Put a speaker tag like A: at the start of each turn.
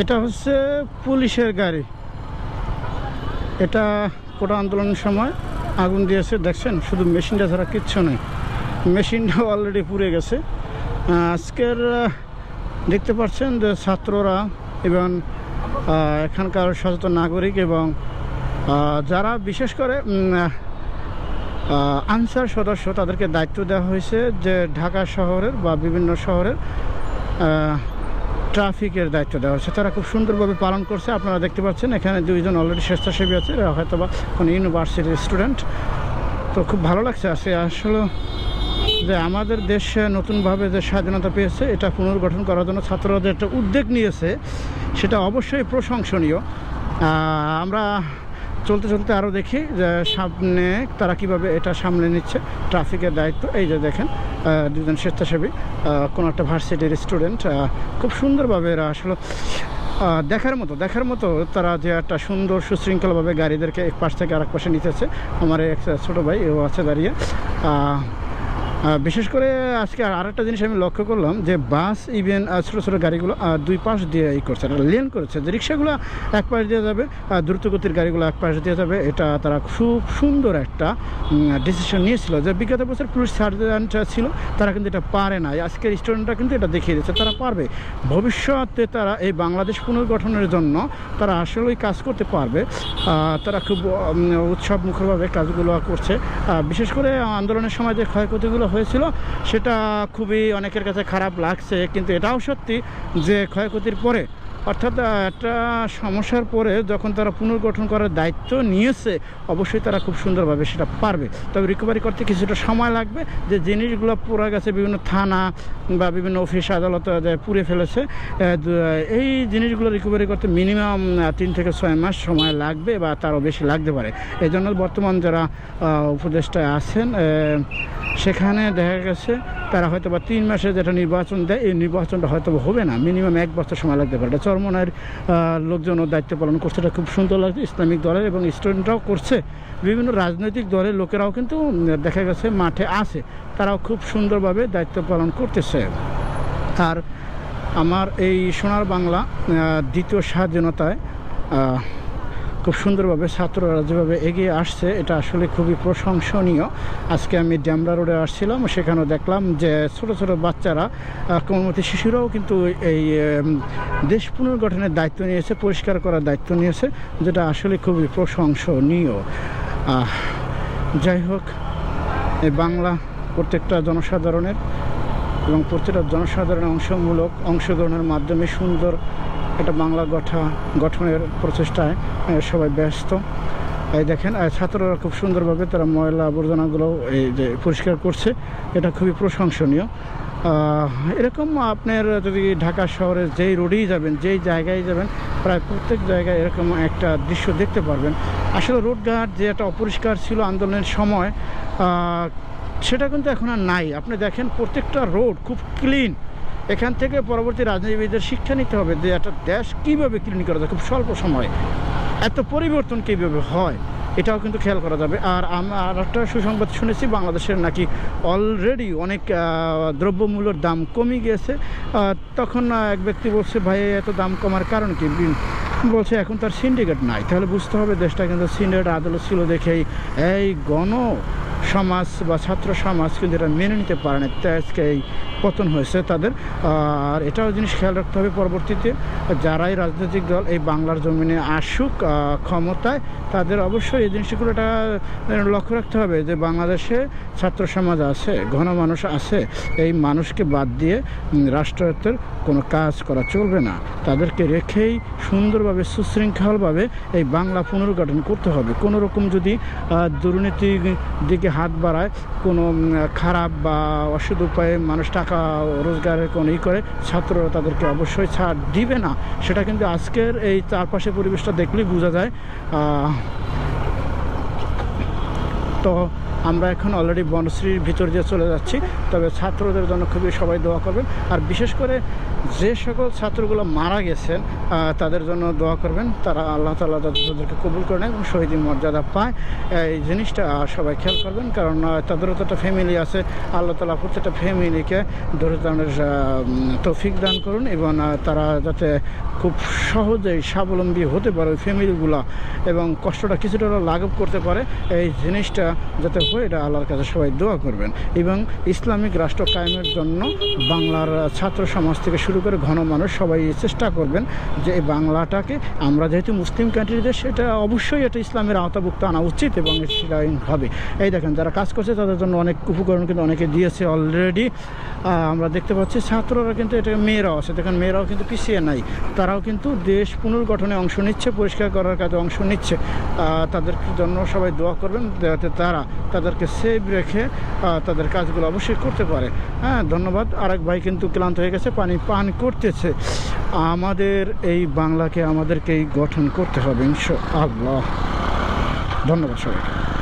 A: এটা হচ্ছে পুলিশের গাড়ি। এটা কোটা আন্দোলনের সময় আগুন দিয়েছে, দেখছেন? শুধু মেশিনটা ছাড়া কিচ্ছু নেই। মেশিনটা অলরেডি পুড়ে গেছে। আজকের দেখতে পাচ্ছেন যে ছাত্ররা এবং এখানকার সচেতন নাগরিক এবং যারা বিশেষ করে আনসার সদস্য তাদেরকে দায়িত্ব দেওয়া হয়েছে যে ঢাকা শহরের বা বিভিন্ন শহরের ট্রাফিকের দায়িত্ব দেওয়া হয়েছে। তারা খুব সুন্দরভাবে পালন করছে। আপনারা দেখতে পাচ্ছেন, এখানে দুইজন অলরেডি স্বেচ্ছাসেবী আছে। হয়তো বা কোনো ইউনিভার্সিটির স্টুডেন্ট তো খুব ভালো লাগছে আসে আসলে যে আমাদের দেশে নতুনভাবে যে স্বাধীনতা পেয়েছে, এটা পুনর্গঠন করার জন্য ছাত্রদের একটা উদ্যোগ নিয়েছে, সেটা অবশ্যই প্রশংসনীয়। আমরা চলতে চলতে আরও দেখি যে সামনে তারা কীভাবে এটা সামলে নিচ্ছে ট্রাফিকের দায়িত্ব। এই যে দেখেন দুজন স্বেচ্ছাসেবী কোনো একটা ভার্সিটির স্টুডেন্ট খুব সুন্দরভাবে এরা আসলে দেখার মতো দেখার মতো তারা যে একটা সুন্দর সুশৃঙ্খলভাবে গাড়িদেরকে এক পাশ থেকে আরেক পাশে নিতেছে। আমার এক ছোটো ভাই, ও আছে দাঁড়িয়ে বিশেষ করে আজকে আর আরেকটা জিনিস আমি লক্ষ্য করলাম যে বাস ইভেন ছোটো ছোটো গাড়িগুলো দুই পাশ দিয়ে ই করছে একটা লেন করেছে। যে রিক্সাগুলো এক পাশ দিয়ে যাবে আর দ্রুতগতির গাড়িগুলো এক পাশ দিয়ে যাবে, এটা তারা খুব সুন্দর একটা ডিসিশন নিয়েছিল। যে বিগত বছর পুলিশ সার্জেন্ট ছিল, তারা কিন্তু এটা পারে না আজকের স্টুডেন্টরা কিন্তু এটা দেখিয়ে দিচ্ছে, তারা পারবে। ভবিষ্যতে তারা এই বাংলাদেশ পুনর্গঠনের জন্য তারা আসলেই কাজ করতে পারবে। তারা খুব উৎসব মুখরভাবে কাজগুলো করছে। বিশেষ করে আন্দোলনের সময় যে ক্ষয়ক্ষতিগুলো হয়েছিল। সেটা খুবই অনেকের কাছে খারাপ লাগছে কিন্তু এটাও সত্যি যে ক্ষয়ক্ষতির পরে অর্থাৎ একটা সমস্যার পরে যখন তারা পুনর্গঠন করার দায়িত্ব নিয়েছে, অবশ্যই তারা খুব সুন্দরভাবে সেটা পারবে। তবে রিকভারি করতে কিছুটা সময় লাগবে। যে জিনিসগুলো পুরা গেছে, বিভিন্ন থানা বা বিভিন্ন অফিস, আদালত পুড়ে ফেলেছে এই জিনিসগুলো রিকভারি করতে মিনিমাম তিন থেকে ছয় মাস সময় লাগবে বা তারও বেশি লাগতে পারে। এই জন্য বর্তমান যারা উপদেষ্টায় আছেন সেখানে দেখা গেছে তারা হয়তো বা তিন মাসে যেটা নির্বাচন দেয়, এই নির্বাচনটা হয়তো হবে না। মিনিমাম এক বছর সময় লাগতে পারে। এটা চরমনের লোকজনও দায়িত্ব পালন করছে। এটা খুব সুন্দর লাগছে ইসলামিক দলের এবং স্টুডেন্টরাও করছে। বিভিন্ন রাজনৈতিক দলের লোকেরাও কিন্তু দেখা গেছে মাঠে আছে। তারাও খুব সুন্দরভাবে দায়িত্ব পালন করতেছে। আর আমার এই সোনার বাংলা দ্বিতীয় স্বাধীনতায় খুব সুন্দরভাবে ছাত্ররা যেভাবে এগিয়ে আসছে, এটা আসলে খুবই প্রশংসনীয়। আজকে আমি ড্যামরা রোডে আসছিলাম, সেখানেও দেখলাম যে ছোট ছোট বাচ্চারা কোমলমতি শিশুরাও কিন্তু এই দেশ পুনর্গঠনের দায়িত্ব নিয়েছে, পরিষ্কার করার দায়িত্ব নিয়েছে, যেটা আসলে খুবই প্রশংসনীয়। যাই হোক, এই বাংলা প্রত্যেকটা জনসাধারণের এবং প্রত্যেকটা জনসাধারণের অংশমূলক অংশগ্রহণের মাধ্যমে সুন্দর একটা বাংলা গঠা, গঠনের প্রচেষ্টায় সবাই ব্যস্ত। এই দেখেন ছাত্ররা খুব সুন্দরভাবে তারা ময়লা আবর্জনাগুলো এই যে পরিষ্কার করছে, এটা খুবই প্রশংসনীয়। এরকম আপনার যদি ঢাকা শহরের যেই রোডেই যাবেন, যেই জায়গায় যাবেন, প্রায় প্রত্যেক জায়গায় এরকম একটা দৃশ্য দেখতে পারবেন। আসলে রোডঘাট যে একটা অপরিষ্কার ছিল আন্দোলনের সময় সেটা কিন্তু এখন আর নাই। আপনি দেখেন প্রত্যেকটা রোড খুব ক্লিন। এখান থেকে পরবর্তী রাজনীতিবিদদের শিক্ষা নিতে হবে যে একটা দেশ কীভাবে ক্লিন করা যায়, খুব স্বল্প সময়ে। এত পরিবর্তন কীভাবে হয়, এটাও কিন্তু খেয়াল করা যাবে। আর আমরা আর একটা সুসংবাদ শুনেছি, বাংলাদেশের নাকি অলরেডি অনেক দ্রব্যমূল্যের দাম কমে গিয়েছে। তখন এক ব্যক্তি বলছে, ভাই, এত দাম কমার কারণ কি? বলছে, এখন তার সিন্ডিকেট নাই। তাহলে বুঝতে হবে, দেশটা কিন্তু সিন্ডিকেট আদালত ছিল দেখেই। এই গণ সমাজ বা ছাত্র সমাজ কিন্তু এটা মেনে নিতে পারে না। তাই আজকে এই পতন হয়েছে তাদের। আর এটাও জিনিস খেয়াল রাখতে হবে পরবর্তীতে। যারাই রাজনৈতিক দল এই বাংলার জমিনে আসুক ক্ষমতায়, তাদের অবশ্যই এই জিনিসগুলো এটা লক্ষ্য রাখতে হবে যে বাংলাদেশে ছাত্র সমাজ আছে ঘন মানুষ আছে, এই মানুষকে বাদ দিয়ে রাষ্ট্রায়ত্তের কোনো কাজ করা চলবে না। তাদেরকে রেখেই সুন্দরভাবে, সুশৃঙ্খলভাবে এই বাংলা পুনর্গঠন করতে হবে। কোনো রকম যদি দুর্নীতির দিকে হাত বাড়ায়, কোনো খারাপ বা অসুদ উপায়ে মানুষ টাকা রোজগারের কোনো ই করে, ছাত্ররা তাদেরকে অবশ্যই ছাড় দিবে না। সেটা কিন্তু আজকের এই চারপাশে পরিবেশটা দেখলেই বোঝা যায়। তো আমরা এখন অলরেডি বনশ্রীর ভিতর দিয়ে চলে যাচ্ছি, তবে ছাত্রদের জন্য খুবই সবাই দোয়া করবেন। আর বিশেষ করে যে সকল ছাত্রগুলো মারা গেছেন তাদের জন্য দোয়া করবেন। তারা আল্লাহ তালা তাদেরকে কবুল করে নেয় এবং শহীদি মর্যাদা পায়। এই জিনিসটা সবাই খেয়াল করবেন, কারণ তাদেরও তো একটা ফ্যামিলি আছে। আল্লাহ তালা প্রত্যেকটা ফ্যামিলিকে ধৈর্যদানের তৌফিক দান করুন এবং তারা যাতে খুব সহজেই স্বাবলম্বী হতে পারে ওই ফ্যামিলিগুলো এবং কষ্টটা কিছুটা লাঘব করতে পারে। এই জিনিসটা যাতে হয় এটা আল্লাহর কাছে সবাই দোয়া করবেন। এবং ইসলামিক রাষ্ট্র কায়েমের জন্য বাংলার ছাত্র সমাজ থেকে শুরু করে ঘন মানুষ সবাই চেষ্টা করবেন যে এই বাংলাটাকে, আমরা যেহেতু মুসলিম কান্ট্রি দেশ সেটা অবশ্যই এটা ইসলামের আওতাভুক্ত আনা উচিত এবং সেটা হবে। এই দেখেন, যারা কাজ করছে, তাদের জন্য অনেক উপকরণ কিন্তু অনেকে দিয়েছে অলরেডি আমরা দেখতে পাচ্ছি ছাত্ররা কিন্তু এটা মেয়েরাও আছে। দেখেন, মেয়েরাও কিন্তু পিছিয়ে নাই। তারাও কিন্তু দেশ পুনর্গঠনে অংশ নিচ্ছে, পরিষ্কার করার কাজে অংশ নিচ্ছে। তাদের জন্য সবাই দোয়া করবেন যাতে তারা তাদেরকে সেভ রেখে তাদের কাজগুলো অবশ্যই করতে পারে। হ্যাঁ ধন্যবাদ। আরেক ভাই কিন্তু ক্লান্ত হয়ে গেছে, পানি পান করতেছে। আমাদের এই বাংলাকে আমাদেরকেই গঠন করতে হবে ইনশো আল্লাহ ধন্যবাদ সবাইকে।